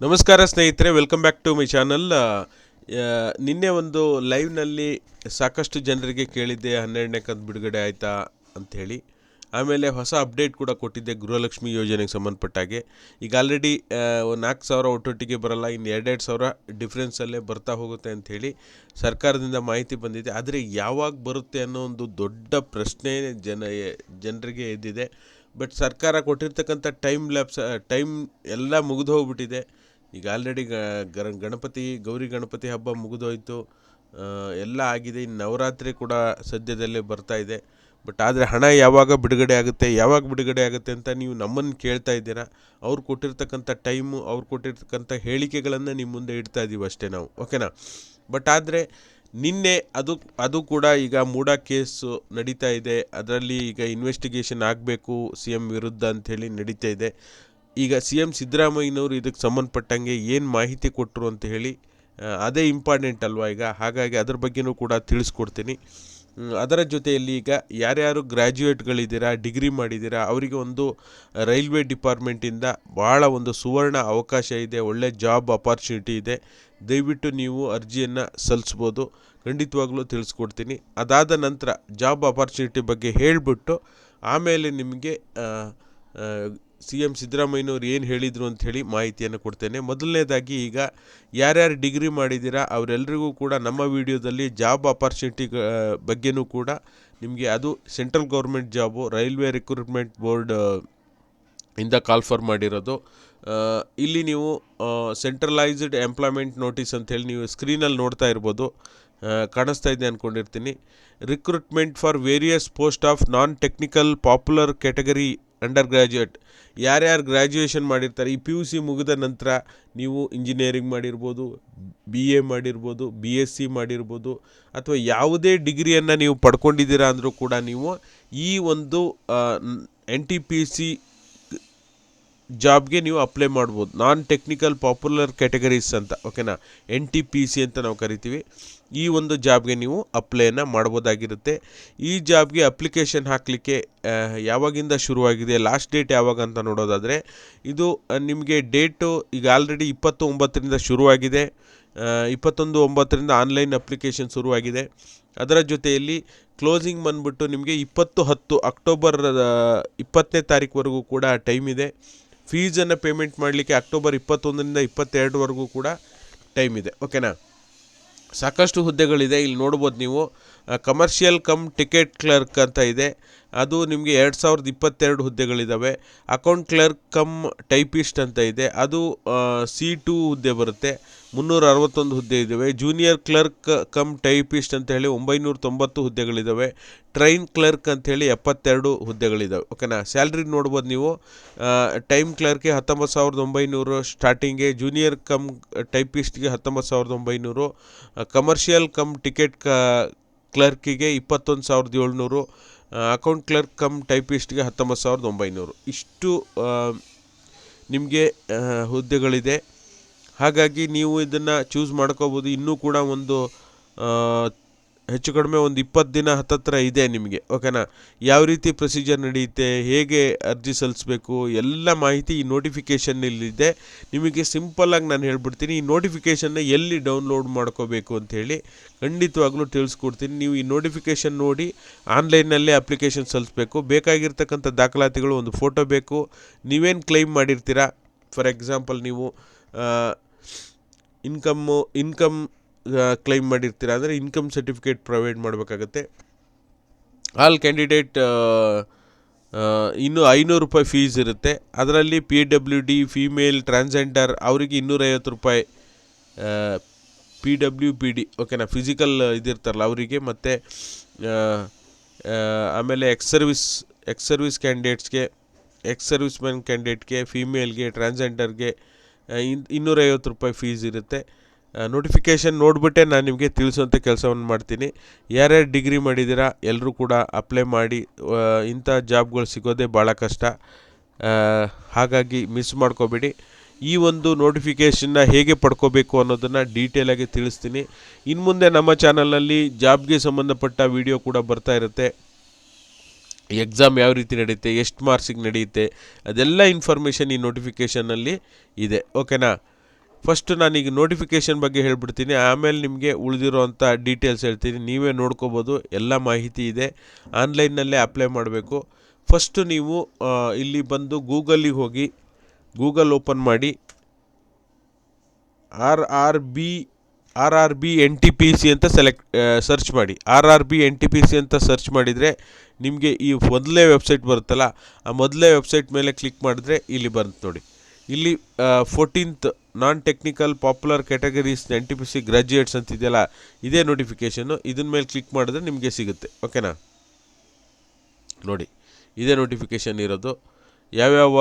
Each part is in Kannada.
ನಮಸ್ಕಾರ ಸ್ನೇಹಿತರೆ welcome back to my channel ನಿನ್ನೆ ಒಂದು ಲೈವ್ನಲ್ಲಿ ಸಾಕಷ್ಟು ಜನರಿಗೆ ಕೇಳಿದ್ದೆ, ಹನ್ನೆರಡನೇ ಕಂತು ಬಿಡುಗಡೆ ಆಯಿತಾ ಅಂಥೇಳಿ ಆಮೇಲೆ ಹೊಸ ಅಪ್ಡೇಟ್ ಕೂಡ ಕೊಟ್ಟಿದ್ದೆ ಗೃಹಲಕ್ಷ್ಮಿ ಯೋಜನೆಗೆ ಸಂಬಂಧಪಟ್ಟಾಗೆ ಈಗ ಆಲ್ರೆಡಿ ನಾಲ್ಕು ಸಾವಿರ ಒಟ್ಟೊಟ್ಟಿಗೆ ಬರಲ್ಲ, ಇನ್ನು ಎರಡೆರಡು ಸಾವಿರ ಡಿಫ್ರೆನ್ಸಲ್ಲೇ ಬರ್ತಾ ಹೋಗುತ್ತೆ ಅಂಥೇಳಿ ಸರ್ಕಾರದಿಂದ ಮಾಹಿತಿ ಬಂದಿದೆ. ಆದರೆ ಯಾವಾಗ ಬರುತ್ತೆ ಅನ್ನೋ ಒಂದು ದೊಡ್ಡ ಪ್ರಶ್ನೆ ಜನ, ಜನರಿಗೆ ಎದ್ದಿದೆ. ಬಟ್ ಸರ್ಕಾರ ಕೊಟ್ಟಿರ್ತಕ್ಕಂಥ ಟೈಮ್ ಲ್ಯಾಬ್ಸ್ ಟೈಮ್ ಎಲ್ಲ ಮುಗಿದು ಹೋಗ್ಬಿಟ್ಟಿದೆ. ಈಗ ಆಲ್ರೆಡಿ ಗಣಪತಿ, ಗೌರಿ ಗಣಪತಿ ಹಬ್ಬ ಮುಗಿದೋಯ್ತು. ಎಲ್ಲ ಆಗಿದೆ. ಇನ್ನು ನವರಾತ್ರಿ ಕೂಡ ಸದ್ಯದಲ್ಲೇ ಬರ್ತಾ ಇದೆ. ಬಟ್ ಆದರೆ ಹಣ ಯಾವಾಗ ಬಿಡುಗಡೆ ಆಗುತ್ತೆ, ಯಾವಾಗ ಬಿಡುಗಡೆ ಆಗುತ್ತೆ ಅಂತ ನೀವು ನಮ್ಮನ್ನು ಕೇಳ್ತಾ ಇದ್ದೀರಾ. ಅವ್ರು ಕೊಟ್ಟಿರ್ತಕ್ಕಂಥ ಟೈಮು ಅವ್ರು ಕೊಟ್ಟಿರ್ತಕ್ಕಂಥ ಹೇಳಿಕೆಗಳನ್ನು ನಿಮ್ಮ ಮುಂದೆ ಇಡ್ತಾ ಇದ್ದೀವಿ ಅಷ್ಟೇ ನಾವು. ಓಕೆನಾ ಬಟ್ ಆದರೆ ನಿನ್ನೆ ಅದು ಅದು ಕೂಡ ಈಗ ಮೂಡ ಕೇಸು ನಡೀತಾ ಇದೆ. ಅದರಲ್ಲಿ ಈಗ ಇನ್ವೆಸ್ಟಿಗೇಷನ್ ಆಗಬೇಕು ಸಿ ಎಂ ವಿರುದ್ಧ ಅಂಥೇಳಿ ನಡೀತಾ ಇದೆ. ಈಗ ಸಿ ಎಂ ಸಿದ್ದರಾಮಯ್ಯನವರು ಇದಕ್ಕೆ ಸಂಬಂಧಪಟ್ಟಂಗೆ ಏನು ಮಾಹಿತಿ ಕೊಟ್ಟರು ಅಂತ ಹೇಳಿ ಅದೇ ಇಂಪಾರ್ಟೆಂಟ್ ಅಲ್ವಾ ಈಗ? ಹಾಗಾಗಿ ಅದ್ರ ಬಗ್ಗೆನೂ ಕೂಡ ತಿಳಿಸ್ಕೊಡ್ತೀನಿ. ಅದರ ಜೊತೆಯಲ್ಲಿ ಈಗ ಯಾರ್ಯಾರು ಗ್ರ್ಯಾಜುಯೇಟ್ಗಳಿದ್ದೀರಾ ಡಿಗ್ರಿ ಮಾಡಿದ್ದೀರಾ, ಅವರಿಗೆ ಒಂದು ರೈಲ್ವೆ ಡಿಪಾರ್ಟ್ಮೆಂಟಿಂದ ಭಾಳ ಒಂದು ಸುವರ್ಣ ಅವಕಾಶ ಇದೆ, ಒಳ್ಳೆ ಜಾಬ್ ಅಪಾರ್ಚುನಿಟಿ ಇದೆ. ದಯವಿಟ್ಟು ನೀವು ಅರ್ಜಿಯನ್ನು ಸಲ್ಲಿಸ್ಬೋದು. ಖಂಡಿತವಾಗ್ಲೂ ತಿಳಿಸ್ಕೊಡ್ತೀನಿ. ಅದಾದ ನಂತರ ಜಾಬ್ ಅಪಾರ್ಚುನಿಟಿ ಬಗ್ಗೆ ಹೇಳಿಬಿಟ್ಟು, ಆಮೇಲೆ ನಿಮಗೆ ಸಿ ಎಂ ಸಿದ್ದರಾಮಯ್ಯನವ್ರು ಏನು ಹೇಳಿದರು ಅಂಥೇಳಿ ಮಾಹಿತಿಯನ್ನು ಕೊಡ್ತೇನೆ. ಮೊದಲನೇದಾಗಿ ಈಗ ಯಾರ್ಯಾರು ಡಿಗ್ರಿ ಮಾಡಿದ್ದೀರಾ ಅವರೆಲ್ಲರಿಗೂ ಕೂಡ ನಮ್ಮ ವಿಡಿಯೋದಲ್ಲಿ ಜಾಬ್ ಅಪಾರ್ಚುನಿಟಿ ಬಗ್ಗೆನೂ ಕೂಡ ನಿಮಗೆ ಅದು central government job, railway recruitment board ಇಂದ ಕಾಲ್ಫರ್ ಮಾಡಿರೋದು. ಇಲ್ಲಿ ನೀವು ಸೆಂಟ್ರಲೈಸ್ಡ್ ಎಂಪ್ಲಾಯ್ಮೆಂಟ್ ನೋಟಿಸ್ ಅಂತೇಳಿ ನೀವು ಸ್ಕ್ರೀನಲ್ಲಿ ನೋಡ್ತಾ ಇರ್ಬೋದು. ಕಾಣಿಸ್ತಾ ಇದೆ ಅಂದ್ಕೊಂಡಿರ್ತೀನಿ recruitment for various post of non technical popular category under graduate ಯಾರ್ಯಾರು ಗ್ರ್ಯಾಜುಯೇಷನ್ ಮಾಡಿರ್ತಾರೆ, ಈ ಪಿ ಯು ಸಿ ಮುಗಿದ ನಂತರ ನೀವು ಇಂಜಿನಿಯರಿಂಗ್ ಮಾಡಿರ್ಬೋದು ಬಿ ಎ ಮಾಡಿರ್ಬೋದು ಬಿ ಎಸ್ ಸಿ ಮಾಡಿರ್ಬೋದು, ಅಥವಾ ಯಾವುದೇ ಡಿಗ್ರಿಯನ್ನು ನೀವು ಪಡ್ಕೊಂಡಿದ್ದೀರಾ ಅಂದರೂ ಕೂಡ ನೀವು ಈ ಒಂದು ಎನ್ ಟಿ ಪಿ ಸಿ ಜಾಬ್ಗೆ ನೀವು ಅಪ್ಲೈ ಮಾಡ್ಬೋದು. ನಾನ್ ಟೆಕ್ನಿಕಲ್ ಪಾಪ್ಯುಲರ್ ಕ್ಯಾಟಗರೀಸ್ ಅಂತ ಓಕೆನಾ ಎನ್ ಟಿ ಪಿ ಸಿ ಅಂತ ನಾವು ಕರಿತೀವಿ. ಈ ಒಂದು ಜಾಬ್ಗೆ ನೀವು ಅಪ್ಲೈನ ಮಾಡ್ಬೋದಾಗಿರುತ್ತೆ. ಈ ಜಾಬ್ಗೆ ಅಪ್ಲಿಕೇಶನ್ ಹಾಕಲಿಕ್ಕೆ ಯಾವಾಗಿಂದ ಶುರುವಾಗಿದೆ, ಲಾಸ್ಟ್ ಡೇಟ್ ಯಾವಾಗ ಅಂತ ನೋಡೋದಾದರೆ, ಇದು ನಿಮಗೆ ಡೇಟು ಈಗ ಆಲ್ರೆಡಿ ಇಪ್ಪತ್ತು ಒಂಬತ್ತರಿಂದ ಶುರುವಾಗಿದೆ ಇಪ್ಪತ್ತೊಂದು ಒಂಬತ್ತರಿಂದ ಆನ್ಲೈನ್ ಅಪ್ಲಿಕೇಶನ್ ಶುರುವಾಗಿದೆ. ಅದರ ಜೊತೆಯಲ್ಲಿ ಕ್ಲೋಸಿಂಗ್ ಬಂದ್ಬಿಟ್ಟು ನಿಮಗೆ ಇಪ್ಪತ್ತು ಹತ್ತು ಅಕ್ಟೋಬರ್ ಇಪ್ಪತ್ತನೇ ತಾರೀಕುವರೆಗೂ ಕೂಡ ಟೈಮ್ ಇದೆ. ಫೀಸನ್ನು ಪೇಮೆಂಟ್ ಮಾಡಲಿಕ್ಕೆ ಅಕ್ಟೋಬರ್ ಇಪ್ಪತ್ತೊಂದರಿಂದ ಇಪ್ಪತ್ತೆರಡುವರೆಗೂ ಕೂಡ ಟೈಮ್ ಇದೆ. ಓಕೆನಾ? ಸಾಕಷ್ಟು ಹುದ್ದೆಗಳಿದೆ. ಇಲ್ಲಿ ನೋಡ್ಬೋದು ನೀವು. ಕಮರ್ಷಿಯಲ್ ಕಮ್ ಟಿಕೆಟ್ ಕ್ಲರ್ಕ್ ಅಂತ ಇದೆ. ಅದು ನಿಮಗೆ ಎರಡು ಸಾವಿರದ ಇಪ್ಪತ್ತೆರಡು ಹುದ್ದೆಗಳಿದ್ದಾವೆ ಅಕೌಂಟ್ ಕ್ಲರ್ಕ್ ಕಮ್ ಟೈಪಿಸ್ಟ್ ಅಂತ ಇದೆ. ಅದು ಸಿ ಟು ಹುದ್ದೆ ಬರುತ್ತೆ. ಮುನ್ನೂರ ಅರವತ್ತೊಂದು ಹುದ್ದೆ ಇದ್ದಾವೆ ಜೂನಿಯರ್ ಕ್ಲರ್ಕ್ ಕಮ್ ಟೈಪಿಸ್ಟ್ ಅಂತ ಹೇಳಿ ಒಂಬೈನೂರ ತೊಂಬತ್ತು ಹುದ್ದೆಗಳಿದ್ದಾವೆ ಟ್ರೈನ್ ಕ್ಲರ್ಕ್ ಅಂತೇಳಿ ಎಪ್ಪತ್ತೆರಡು ಹುದ್ದೆಗಳಿದ್ದಾವೆ ಓಕೆನಾ ಸ್ಯಾಲ್ರಿ ನೋಡ್ಬೋದು ನೀವು. ಟೈಮ್ ಕ್ಲರ್ಕ್ಗೆ ಹತ್ತೊಂಬತ್ತು ಸಾವಿರದ ಒಂಬೈನೂರು ಸ್ಟಾರ್ಟಿಂಗ್ಗೆ ಜೂನಿಯರ್ ಕಮ್ ಟೈಪಿಸ್ಟ್ಗೆ ಹತ್ತೊಂಬತ್ತು ಸಾವಿರದ ಒಂಬೈನೂರು ಕಮರ್ಷಿಯಲ್ ಕಮ್ ಟಿಕೆಟ್ ಕ ಕ್ಲರ್ಕಿಗೆ ಇಪ್ಪತ್ತೊಂದು ಸಾವಿರದ ಏಳ್ನೂರು ಅಕೌಂಟ್ ಕ್ಲರ್ಕ್ ಕಮ್ ಟೈಪಿಸ್ಟ್ಗೆ ಹತ್ತೊಂಬತ್ತು ಸಾವಿರದ ಒಂಬೈನೂರು. ಇಷ್ಟು ನಿಮಗೆ ಹುದ್ದೆಗಳಿದೆ. ಹಾಗಾಗಿ ನೀವು ಇದನ್ನು ಚೂಸ್ ಮಾಡ್ಕೋಬೋದು. ಇನ್ನೂ ಕೂಡ ಒಂದು ಹೆಚ್ಚು ಕಡಿಮೆ ಒಂದು ಇಪ್ಪತ್ತು ದಿನ ಹತ್ತತ್ರ ಇದೆ ನಿಮಗೆ, ಓಕೆನಾ? ಯಾವ ರೀತಿ ಪ್ರೊಸೀಜರ್ ನಡೆಯುತ್ತೆ, ಹೇಗೆ ಅರ್ಜಿ ಸಲ್ಲಿಸಬೇಕು, ಎಲ್ಲ ಮಾಹಿತಿ ಈ ನೋಟಿಫಿಕೇಷನ್ನಲ್ಲಿದೆ ನಿಮಗೆ ಸಿಂಪಲ್ಲಾಗಿ ನಾನು ಹೇಳ್ಬಿಡ್ತೀನಿ, ಈ ನೋಟಿಫಿಕೇಷನ್ನ ಎಲ್ಲಿ ಡೌನ್ಲೋಡ್ ಮಾಡ್ಕೋಬೇಕು ಅಂಥೇಳಿ ಖಂಡಿತವಾಗ್ಲೂ ತಿಳಿಸ್ಕೊಡ್ತೀನಿ. ನೀವು ಈ ನೋಟಿಫಿಕೇಷನ್ ನೋಡಿ ಆನ್ಲೈನ್ನಲ್ಲೇ ಅಪ್ಲಿಕೇಶನ್ ಸಲ್ಲಿಸಬೇಕು. ಬೇಕಾಗಿರ್ತಕ್ಕಂಥ ದಾಖಲಾತಿಗಳು ಒಂದು ಫೋಟೋ ಬೇಕು. ನೀವೇನು ಕ್ಲೈಮ್ ಮಾಡಿರ್ತೀರಾ? ಫಾರ್ ಎಕ್ಸಾಂಪಲ್ ನೀವು ಇನ್ಕಮ್ಮು ಇನ್ಕಮ್ ಕ್ಲೈಮ್ ಮಾಡಿರ್ತೀರ? ಅಂದರೆ ಇನ್ಕಮ್ ಸರ್ಟಿಫಿಕೇಟ್ ಪ್ರೊವೈಡ್ ಮಾಡಬೇಕಾಗತ್ತೆ. ಆಲ್ ಕ್ಯಾಂಡಿಡೇಟ್ ಇನ್ನು ಐನೂರು ರೂಪಾಯಿ ಫೀಸ್ ಇರುತ್ತೆ. ಅದರಲ್ಲಿ P W D female transgender ಅವರಿಗೆ ಇನ್ನೂರೈವತ್ತು ರೂಪಾಯಿ ಪಿ ಡಬ್ಲ್ಯೂ ಪಿ ಡಿ ಓಕೆನಾ ಫಿಸಿಕಲ್ ಇದಿರ್ತಾರಲ್ಲ ಅವರಿಗೆ, ಮತ್ತು ಆಮೇಲೆ ಎಕ್ಸ್ ಸರ್ವಿಸ್ ಎಕ್ಸ್ ಸರ್ವಿಸ್ ಕ್ಯಾಂಡಿಡೇಟ್ಸ್ಗೆ ಎಕ್ಸ್ ಸರ್ವಿಸ್ ಮ್ಯಾನ್ ಕ್ಯಾಂಡಿಡೇಟ್ಗೆ ಫೀಮೇಲ್ಗೆ ಟ್ರಾನ್ಸ್ಜೆಂಡರ್ಗೆ ಇನ್ನೂರೈವತ್ತು ರೂಪಾಯಿ ಫೀಸ್ ಇರುತ್ತೆ. ನೋಟಿಫಿಕೇಷನ್ ನೋಡಿಬಿಟ್ಟೆ ನಾನು ನಿಮಗೆ ತಿಳಿಸುವಂಥ ಕೆಲಸವನ್ನು ಮಾಡ್ತೀನಿ. ಯಾರ್ಯಾರು ಡಿಗ್ರಿ ಮಾಡಿದ್ದೀರಾ ಎಲ್ಲರೂ ಕೂಡ ಅಪ್ಲೈ ಮಾಡಿ ಇಂಥ ಜಾಬ್ಗಳು ಸಿಗೋದೇ ಭಾಳ ಕಷ್ಟ. ಹಾಗಾಗಿ ಮಿಸ್ ಮಾಡ್ಕೋಬೇಡಿ. ಈ ಒಂದು ನೋಟಿಫಿಕೇಷನ್ನ ಹೇಗೆ ಪಡ್ಕೋಬೇಕು ಅನ್ನೋದನ್ನು ಡೀಟೇಲಾಗಿ ತಿಳಿಸ್ತೀನಿ. ಇನ್ನು ಮುಂದೆ ನಮ್ಮ ಚಾನಲಲ್ಲಿ ಜಾಬ್ಗೆ ಸಂಬಂಧಪಟ್ಟ ವಿಡಿಯೋ ಕೂಡ ಬರ್ತಾ ಇರುತ್ತೆ. ಎಕ್ಸಾಮ್ ಯಾವ ರೀತಿ ನಡೆಯುತ್ತೆ, ಎಷ್ಟು ಮಾರ್ಕ್ಸಿಗೆ ನಡೆಯುತ್ತೆ, ಅದೆಲ್ಲ ಇನ್ಫಾರ್ಮೇಷನ್ ಈ ನೋಟಿಫಿಕೇಷನಲ್ಲಿ ಇದೆ. ಓಕೆನಾ ಫಸ್ಟ್ ನಾನೀಗ ನೋಟಿಫಿಕೇಷನ್ ಬಗ್ಗೆ ಹೇಳ್ಬಿಡ್ತೀನಿ. ಆಮೇಲೆ ನಿಮಗೆ ಉಳಿದಿರೋವಂಥ ಡೀಟೇಲ್ಸ್ ಹೇಳ್ತೀನಿ. ನೀವೇ ನೋಡ್ಕೋಬೋದು. ಎಲ್ಲ ಮಾಹಿತಿ ಇದೆ. ಆನ್ಲೈನ್ನಲ್ಲೇ ಅಪ್ಲೈ ಮಾಡಬೇಕು. ಫಸ್ಟು ನೀವು ಇಲ್ಲಿ ಬಂದು ಗೂಗಲಿಗೆ ಹೋಗಿ ಗೂಗಲ್ ಓಪನ್ ಮಾಡಿ. R R B R R B N T P C ಅಂತ ಸೆಲೆಕ್ಟ್ ಸರ್ಚ್ ಮಾಡಿ. R R B N T P C ಅಂತ ಸರ್ಚ್ ಮಾಡಿದರೆ ನಿಮಗೆ ಈ ಮೊದಲೇ ವೆಬ್ಸೈಟ್ ಬರುತ್ತಲ್ಲ, ಆ ಮೊದಲೇ ವೆಬ್ಸೈಟ್ ಮೇಲೆ ಕ್ಲಿಕ್ ಮಾಡಿದ್ರೆ ಇಲ್ಲಿ ಬಂತು ನೋಡಿ. ಇಲ್ಲಿ fourteenth non technical popular categories N T P C graduates ಅಂತಿದೆಯಲ್ಲ, ಇದೇ ನೋಟಿಫಿಕೇಷನ್ನು ಇದನ್ನ ಮೇಲೆ ಕ್ಲಿಕ್ ಮಾಡಿದ್ರೆ ನಿಮಗೆ ಸಿಗುತ್ತೆ. ಓಕೆನಾ ನೋಡಿ, ಇದೇ ನೋಟಿಫಿಕೇಷನ್ ಇರೋದು. ಯಾವ್ಯಾವ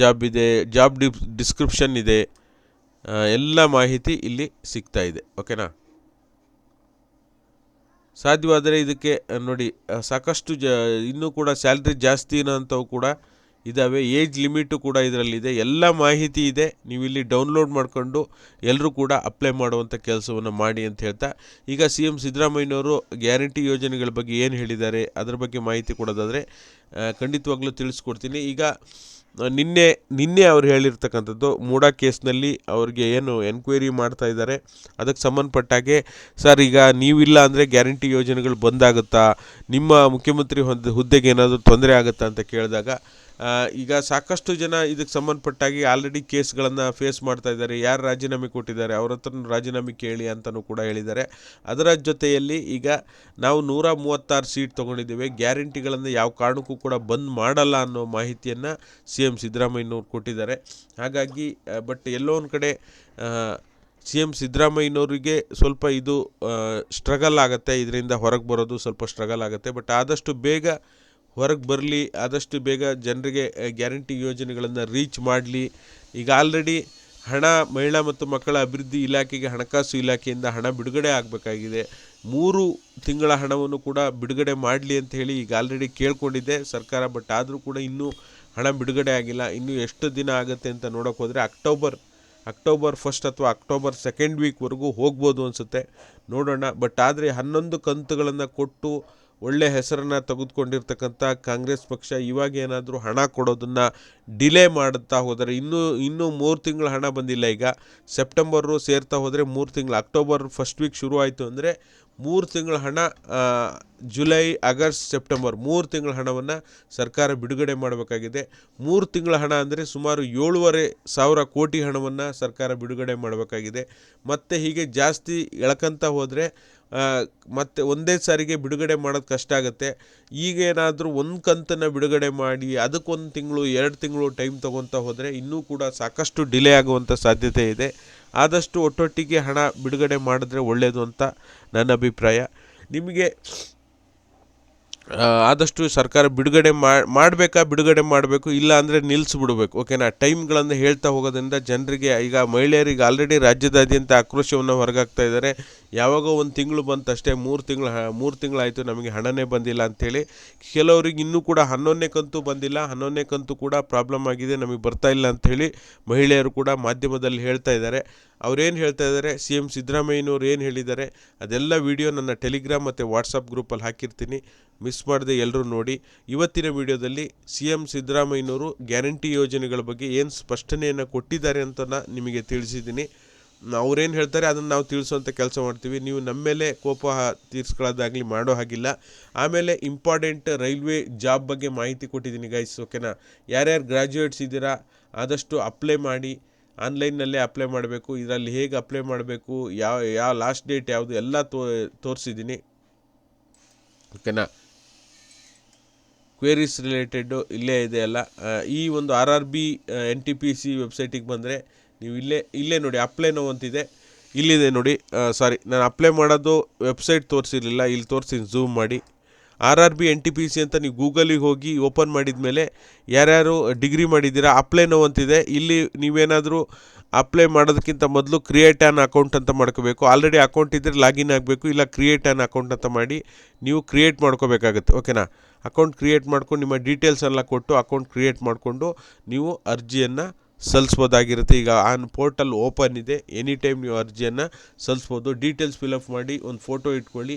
ಜಾಬ್ ಇದೆ ಜಾಬ್ ಡಿ ಡಿಸ್ಕ್ರಿಪ್ಷನ್ ಇದೆ ಎಲ್ಲ ಮಾಹಿತಿ ಇಲ್ಲಿ ಸಿಗ್ತಾ ಇದೆ. ಓಕೆನಾ ಸಾಧ್ಯವಾದರೆ ಇದಕ್ಕೆ ನೋಡಿ ಸಾಕಷ್ಟು ಜ, ಇನ್ನೂ ಕೂಡ ಸ್ಯಾಲ್ರಿ ಜಾಸ್ತಿ ಅನ್ನೋಂಥವು ಕೂಡ ಇದ್ದಾವೆ ಏಜ್ ಲಿಮಿಟು ಕೂಡ ಇದರಲ್ಲಿದೆ, ಎಲ್ಲ ಮಾಹಿತಿ ಇದೆ. ನೀವು ಇಲ್ಲಿ ಡೌನ್ಲೋಡ್ ಮಾಡಿಕೊಂಡು ಎಲ್ಲರೂ ಕೂಡ ಅಪ್ಲೈ ಮಾಡುವಂಥ ಕೆಲಸವನ್ನು ಮಾಡಿ ಅಂತ ಹೇಳ್ತಾ, ಈಗ ಸಿ ಎಂ ಸಿದ್ದರಾಮಯ್ಯನವರು ಗ್ಯಾರಂಟಿ ಯೋಜನೆಗಳ ಬಗ್ಗೆ ಏನು ಹೇಳಿದ್ದಾರೆ, ಅದರ ಬಗ್ಗೆ ಮಾಹಿತಿ ಕೊಡೋದಾದರೆ ಖಂಡಿತವಾಗ್ಲೂ ತಿಳಿಸ್ಕೊಡ್ತೀನಿ. ಈಗ ನಿನ್ನೆ ನಿನ್ನೆ ಅವ್ರು ಹೇಳಿರ್ತಕ್ಕಂಥದ್ದು, ಮೂಡಾ ಕೇಸ್ನಲ್ಲಿ ಅವ್ರಿಗೆ ಏನು ಎನ್ಕ್ವೈರಿ ಮಾಡ್ತಾ ಇದ್ದಾರೆ. ಅದಕ್ಕೆ ಸಂಬಂಧಪಟ್ಟಾಗೆ, ಸರ್, ಈಗ ನೀವಿಲ್ಲ ಅಂದರೆ ಗ್ಯಾರಂಟಿ ಯೋಜನೆಗಳು ಬಂದಾಗುತ್ತಾ? ನಿಮ್ಮ ಮುಖ್ಯಮಂತ್ರಿ ಹೊಂದ ಹುದ್ದೆಗೆ ಏನಾದರೂ ತೊಂದರೆ ಆಗುತ್ತಾ? ಅಂತ ಕೇಳಿದಾಗ ಈಗ ಸಾಕಷ್ಟು ಜನ ಇದಕ್ಕೆ ಸಂಬಂಧಪಟ್ಟಾಗಿ ಆಲ್ರೆಡಿ ಕೇಸ್ಗಳನ್ನು ಫೇಸ್ ಮಾಡ್ತಾ ಇದ್ದಾರೆ. ಯಾರು ರಾಜೀನಾಮೆ ಕೊಟ್ಟಿದ್ದಾರೆ? ಅವ್ರ ಹತ್ರ ರಾಜೀನಾಮೆ ಕೇಳಿ ಅಂತಲೂ ಕೂಡ ಹೇಳಿದ್ದಾರೆ. ಅದರ ಜೊತೆಯಲ್ಲಿ ಈಗ ನಾವು ನೂರ ಮೂವತ್ತಾರು ಸೀಟ್ ತೊಗೊಂಡಿದ್ದೇವೆ. ಗ್ಯಾರಂಟಿಗಳನ್ನು ಯಾವ ಕಾರಣಕ್ಕೂ ಕೂಡ ಬಂದ್ ಮಾಡಲ್ಲ ಅನ್ನೋ ಮಾಹಿತಿಯನ್ನು ಸಿ ಎಂ ಸಿದ್ದರಾಮಯ್ಯನವ್ರು ಕೊಟ್ಟಿದ್ದಾರೆ. ಹಾಗಾಗಿ ಬಟ್ ಎಲ್ಲೋ ಒಂದು ಕಡೆ ಸಿ ಎಂ ಸಿದ್ದರಾಮಯ್ಯನವರಿಗೆ ಸ್ವಲ್ಪ ಇದು ಸ್ಟ್ರಗಲ್ ಆಗುತ್ತೆ. ಇದರಿಂದ ಹೊರಗೆ ಬರೋದು ಸ್ವಲ್ಪ ಸ್ಟ್ರಗಲ್ ಆಗುತ್ತೆ. ಬಟ್ ಆದಷ್ಟು ಬೇಗ ಹೊರಗೆ ಬರಲಿ, ಆದಷ್ಟು ಬೇಗ ಜನರಿಗೆ ಗ್ಯಾರಂಟಿ ಯೋಜನೆಗಳನ್ನು ರೀಚ್ ಮಾಡಲಿ. ಈಗ ಆಲ್ರೆಡಿ ಹಣ, ಮಹಿಳಾ ಮತ್ತು ಮಕ್ಕಳ ಅಭಿವೃದ್ಧಿ ಇಲಾಖೆಗೆ ಹಣಕಾಸು ಇಲಾಖೆಯಿಂದ ಹಣ ಬಿಡುಗಡೆ ಆಗಬೇಕಾಗಿದೆ. ಮೂರು ತಿಂಗಳ ಹಣವನ್ನು ಕೂಡ ಬಿಡುಗಡೆ ಮಾಡಲಿ ಅಂತ ಹೇಳಿ ಈಗ ಆಲ್ರೆಡಿ ಕೇಳ್ಕೊಂಡಿದ್ದೆ. ಸರ್ಕಾರ ಬಟ್ ಆದರೂ ಕೂಡ ಇನ್ನೂ ಹಣ ಬಿಡುಗಡೆ ಆಗಿಲ್ಲ. ಇನ್ನೂ ಎಷ್ಟು ದಿನ ಆಗುತ್ತೆ ಅಂತ ನೋಡೋಕೆ ಹೋದರೆ ಅಕ್ಟೋಬರ್ ಅಕ್ಟೋಬರ್ ಫಸ್ಟ್ ಅಥವಾ ಅಕ್ಟೋಬರ್ ಸೆಕೆಂಡ್ ವೀಕ್ವರೆಗೂ ಹೋಗ್ಬೋದು ಅನಿಸುತ್ತೆ. ನೋಡೋಣ. ಬಟ್ ಆದರೆ ಹನ್ನೊಂದು ಕಂತುಗಳನ್ನು ಕೊಟ್ಟು ಒಳ್ಳೆ ಹೆಸರನ್ನು ತೆಗೆದುಕೊಂಡಿರ್ತಕ್ಕಂಥ ಕಾಂಗ್ರೆಸ್ ಪಕ್ಷ ಇವಾಗ ಏನಾದರೂ ಹಣ ಕೊಡೋದನ್ನು ಡಿಲೇ ಮಾಡುತ್ತಾ ಹೋದರೆ, ಇನ್ನೂ ಇನ್ನೂ ಮೂರು ತಿಂಗಳು ಹಣ ಬಂದಿಲ್ಲ ಈಗ. ಸೆಪ್ಟೆಂಬರು ಸೇರ್ತಾ ಹೋದರೆ ಮೂರು ತಿಂಗಳು, ಅಕ್ಟೋಬರ್ ಫಸ್ಟ್ ವೀಕ್ ಶುರು ಆಯಿತು ಅಂದರೆ ಮೂರು ತಿಂಗಳ ಹಣ ಜುಲೈ, ಆಗಸ್ಟ್, ಸೆಪ್ಟೆಂಬರ್ ಮೂರು ತಿಂಗಳ ಹಣವನ್ನು ಸರ್ಕಾರ ಬಿಡುಗಡೆ ಮಾಡಬೇಕಾಗಿದೆ. ಮೂರು ತಿಂಗಳ ಹಣ ಅಂದರೆ ಸುಮಾರು ಏಳುವರೆ ಸಾವಿರ ಕೋಟಿ ಹಣವನ್ನು ಸರ್ಕಾರ ಬಿಡುಗಡೆ ಮಾಡಬೇಕಾಗಿದೆ. ಮತ್ತು ಹೀಗೆ ಜಾಸ್ತಿ ಎಳ್ಕಂತ ಹೋದರೆ ಮತ್ತು ಒಂದೇ ಸಾರಿಗೆ ಬಿಡುಗಡೆ ಮಾಡೋದು ಕಷ್ಟ ಆಗುತ್ತೆ. ಈಗ ಏನಾದರೂ ಒಂದು ಕಂತನ್ನು ಬಿಡುಗಡೆ ಮಾಡಿ, ಅದಕ್ಕೊಂದು ತಿಂಗಳು, ಎರಡು ತಿಂಗಳು ಟೈಮ್ ತೊಗೊತಾ ಹೋದರೆ ಇನ್ನೂ ಕೂಡ ಸಾಕಷ್ಟು ಡಿಲೇ ಆಗುವಂಥ ಸಾಧ್ಯತೆ ಇದೆ. ಆದಷ್ಟು ಒಟ್ಟೊಟ್ಟಿಗೆ ಹಣ ಬಿಡುಗಡೆ ಮಾಡಿದ್ರೆ ಒಳ್ಳೆಯದು ಅಂತ ನನ್ನ ಅಭಿಪ್ರಾಯ. ನಿಮಗೆ ಆದಷ್ಟು ಸರ್ಕಾರ ಬಿಡುಗಡೆ ಮಾಡಬೇಕಾ, ಬಿಡುಗಡೆ ಮಾಡಬೇಕು, ಇಲ್ಲ ಅಂದರೆ ನಿಲ್ಲಿಸ್ಬಿಡ್ಬೇಕು ಓಕೆನಾ? ಟೈಮ್ಗಳನ್ನು ಹೇಳ್ತಾ ಹೋಗೋದ್ರಿಂದ ಜನರಿಗೆ, ಈಗ ಮಹಿಳೆಯರಿಗೆ ಆಲ್ರೆಡಿ ರಾಜ್ಯದಾದ್ಯಂತ ಆಕ್ರೋಶವನ್ನು ಹೊರಗಾಗ್ತಾ ಇದ್ದಾರೆ. ಯಾವಾಗ ಒಂದು ತಿಂಗಳು ಬಂತಷ್ಟೇ, ಮೂರು ತಿಂಗಳು ಮೂರು ತಿಂಗಳಾಯಿತು, ನಮಗೆ ಹಣನೇ ಬಂದಿಲ್ಲ ಅಂಥೇಳಿ ಕೆಲವರಿಗೆ ಇನ್ನೂ ಕೂಡ ಹನ್ನೊಂದನೇ ಕಂತು ಬಂದಿಲ್ಲ, ಹನ್ನೊಂದನೇ ಕಂತು ಕೂಡ ಪ್ರಾಬ್ಲಮ್ ಆಗಿದೆ, ನಮಗೆ ಬರ್ತಾ ಇಲ್ಲ ಅಂಥೇಳಿ ಮಹಿಳೆಯರು ಕೂಡ ಮಾಧ್ಯಮದಲ್ಲಿ ಹೇಳ್ತಾ ಇದ್ದಾರೆ. ಅವರೇನು ಹೇಳ್ತಾ ಇದ್ದಾರೆ, ಸಿ ಎಂ ಸಿದ್ದರಾಮಯ್ಯನವ್ರು ಏನು ಹೇಳಿದ್ದಾರೆ, ಅದೆಲ್ಲ ವಿಡಿಯೋ ನನ್ನ ಟೆಲಿಗ್ರಾಮ್ ಮತ್ತು ವಾಟ್ಸಪ್ ಗ್ರೂಪಲ್ಲಿ ಹಾಕಿರ್ತೀನಿ. ಮಿಸ್ ಮಾಡದೆ ಎಲ್ಲರೂ ನೋಡಿ. ಇವತ್ತಿನ ವಿಡಿಯೋದಲ್ಲಿ ಸಿ ಎಂ ಸಿದ್ದರಾಮಯ್ಯನವರು ಗ್ಯಾರಂಟಿ ಯೋಜನೆಗಳ ಬಗ್ಗೆ ಏನು ಸ್ಪಷ್ಟನೆಯನ್ನು ಕೊಟ್ಟಿದ್ದಾರೆ ಅಂತ ನಿಮಗೆ ತಿಳಿಸಿದ್ದೀನಿ. ಅವ್ರೇನು ಹೇಳ್ತಾರೆ ಅದನ್ನು ನಾವು ತಿಳಿಸುವಂಥ ಕೆಲಸ ಮಾಡ್ತೀವಿ. ನೀವು ನಮ್ಮ ಮೇಲೆ ಕೋಪ ತೀರಿಸ್ಕೊಳ್ಳೋದಾಗಲಿ ಮಾಡೋ ಹಾಗಿಲ್ಲ. ಆಮೇಲೆ ಇಂಪಾರ್ಟೆಂಟ್ ರೈಲ್ವೆ ಜಾಬ್ ಬಗ್ಗೆ ಮಾಹಿತಿ ಕೊಟ್ಟಿದ್ದೀನಿ ಗೈಸ್ ಓಕೆನಾ ಯಾರ್ಯಾರು ಗ್ರ್ಯಾಜುಯೇಟ್ಸ್ ಇದ್ದೀರಾ, ಆದಷ್ಟು ಅಪ್ಲೈ ಮಾಡಿ ಆನ್ಲೈನ್ನಲ್ಲೇ ಅಪ್ಲೈ ಮಾಡಬೇಕು, ಇದರಲ್ಲಿ ಹೇಗೆ ಅಪ್ಲೈ ಮಾಡಬೇಕು, ಯಾವ ಯಾವ ಲಾಸ್ಟ್ ಡೇಟ್ ಯಾವುದು ಎಲ್ಲ ತೋ, ತೋರಿಸಿದ್ದೀನಿ. ಓಕೆನಾ ಕ್ವೇರೀಸ್ ರಿಲೇಟೆಡ್ಡು ಇಲ್ಲೇ ಇದೆ ಅಲ್ಲ ಈ ಒಂದು R R B N T P C ವೆಬ್ಸೈಟಿಗೆ ಬಂದರೆ ನೀವು ಇಲ್ಲೇ ಇಲ್ಲೇ ನೋಡಿ ಅಪ್ಲೈ ನೋವು ಅಂತಿದೆ. ಇಲ್ಲಿದೆ ನೋಡಿ ಸಾರಿ ನಾನು ಅಪ್ಲೈ ಮಾಡೋದು ವೆಬ್ಸೈಟ್ ತೋರಿಸಿರಲಿಲ್ಲ, ಇಲ್ಲಿ ತೋರಿಸ್ತೀನಿ ಝೂಮ್ ಮಾಡಿ. R R B N T P C ಅಂತ ನೀವು ಗೂಗಲಿಗೆ ಹೋಗಿ ಓಪನ್ ಮಾಡಿದ ಮೇಲೆ ಯಾರ್ಯಾರು ಡಿಗ್ರಿ ಮಾಡಿದ್ದೀರಾ ಅಪ್ಲೈ ನೋವು ಅಂತಿದೆ. ಇಲ್ಲಿ ನೀವೇನಾದರೂ ಅಪ್ಲೈ ಮಾಡೋದಕ್ಕಿಂತ ಮೊದಲು ಕ್ರಿಯೇಟ್ ಆ್ಯನ್ ಅಕೌಂಟ್ ಅಂತ ಮಾಡ್ಕೋಬೇಕು. ಆಲ್ರೆಡಿ ಅಕೌಂಟ್ ಇದ್ದರೆ ಲಾಗಿನ್ ಆಗಬೇಕು, ಇಲ್ಲ ಕ್ರಿಯೇಟ್ ಆ್ಯನ್ ಅಕೌಂಟ್ ಅಂತ ಮಾಡಿ ನೀವು ಕ್ರಿಯೇಟ್ ಮಾಡ್ಕೋಬೇಕಾಗುತ್ತೆ ಓಕೆನಾ ಅಕೌಂಟ್ ಕ್ರಿಯೇಟ್ ಮಾಡ್ಕೊಂಡು ನಿಮ್ಮ ಡೀಟೇಲ್ಸ್ ಎಲ್ಲ ಕೊಟ್ಟು ಅಕೌಂಟ್ ಕ್ರಿಯೇಟ್ ಮಾಡಿಕೊಂಡು ನೀವು ಅರ್ಜಿಯನ್ನು ಸಲ್ಲಿಸ್ಬೋದಾಗಿರುತ್ತೆ ಈಗ ಆನ್ ಪೋರ್ಟಲ್ ಓಪನ್ ಇದೆ. ಎನಿ ಟೈಮ್ ನೀವು ಅರ್ಜಿಯನ್ನು ಸಲ್ಲಿಸ್ಬೋದು ಡೀಟೇಲ್ಸ್ ಫಿಲಪ್ ಮಾಡಿ, ಒಂದು ಫೋಟೋ ಇಟ್ಕೊಳ್ಳಿ.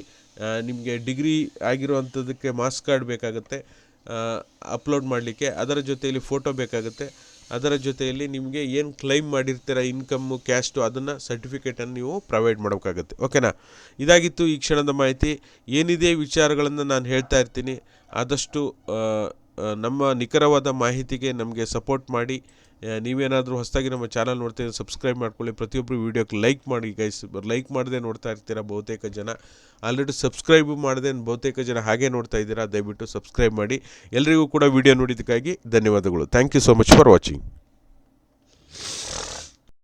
ನಿಮಗೆ ಡಿಗ್ರಿ ಆಗಿರುವಂಥದ್ದಕ್ಕೆ ಮಾರ್ಕ್ಸ್ ಕಾರ್ಡ್ ಬೇಕಾಗುತ್ತೆ. ಅಪ್ಲೋಡ್ ಮಾಡಲಿಕ್ಕೆ. ಅದರ ಜೊತೆಯಲ್ಲಿ ಫೋಟೋ ಬೇಕಾಗುತ್ತೆ. ಅದರ ಜೊತೆಯಲ್ಲಿ ನಿಮಗೆ ಏನು ಕ್ಲೈಮ್ ಮಾಡಿರ್ತೀರ ಇನ್ಕಮ್ಮು ಕ್ಯಾಶ್ಟು ಅದನ್ನು ಸರ್ಟಿಫಿಕೇಟನ್ನು ನೀವು ಪ್ರೊವೈಡ್ ಮಾಡಬೇಕಾಗುತ್ತೆ. ಓಕೆನಾ ಇದಾಗಿತ್ತು ಈ ಕ್ಷಣದ ಮಾಹಿತಿ. ಏನಿದೆ ವಿಚಾರಗಳನ್ನು ನಾನು ಹೇಳ್ತಾ ಇರ್ತೀನಿ. ಆದಷ್ಟು ನಮ್ಮ ನಿಖರವಾದ ಮಾಹಿತಿಗೆ ನಮಗೆ ಸಪೋರ್ಟ್ ಮಾಡಿ ನೀವೇನಾದರೂ ಹೊಸದಾಗಿ ನಮ್ಮ ಚಾನಲ್ ನೋಡ್ತೀರಾ ಸಬ್ಸ್ಕ್ರೈಬ್ ಮಾಡ್ಕೊಳ್ಳಿ. ಪ್ರತಿಯೊಬ್ಬರು ವೀಡಿಯೋಕ್ಕೆ ಲೈಕ್ ಮಾಡಿ ಗೈಸ್ ಲೈಕ್ ಮಾಡದೆ ನೋಡ್ತಾ ಇರ್ತೀರಾ ಬಹುತೇಕ ಜನ. ಆಲ್ರೆಡಿ ಸಬ್ಸ್ಕ್ರೈಬ್ ಮಾಡದೆ ಬಹುತೇಕ ಜನ ಹಾಗೆ ನೋಡ್ತಾ ಇದ್ದೀರಾ, ದಯವಿಟ್ಟು ಸಬ್ಸ್ಕ್ರೈಬ್ ಮಾಡಿ. ಎಲ್ರಿಗೂ ಕೂಡ ವೀಡಿಯೋ ನೋಡಿದ್ದಕ್ಕಾಗಿ ಧನ್ಯವಾದಗಳು. Thank you so much for watching